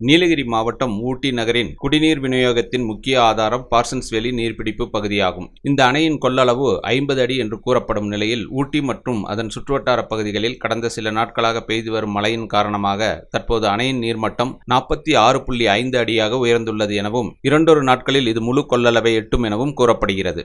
நீலகிரி மாவட்டம் ஊட்டி நகரின் குடிநீர் விநியோகத்தின் முக்கிய ஆதாரம் பார்சன்ஸ்வேலி நீர்பிடிப்பு பகுதியாகும். இந்த அணையின் கொள்ளளவு ஐம்பது அடி என்று கூறப்படும் நிலையில் ஊட்டி மற்றும் அதன் சுற்றுவட்டார பகுதிகளில் கடந்த சில நாட்களாக பெய்து வரும் மழையின் காரணமாக தற்போது அணையின் நீர்மட்டம் நாற்பத்தி ஆறு புள்ளி ஐந்து அடியாக உயர்ந்துள்ளது எனவும் இரண்டொரு நாட்களில் இது முழு கொள்ளளவை எட்டும் எனவும் கூறப்படுகிறது.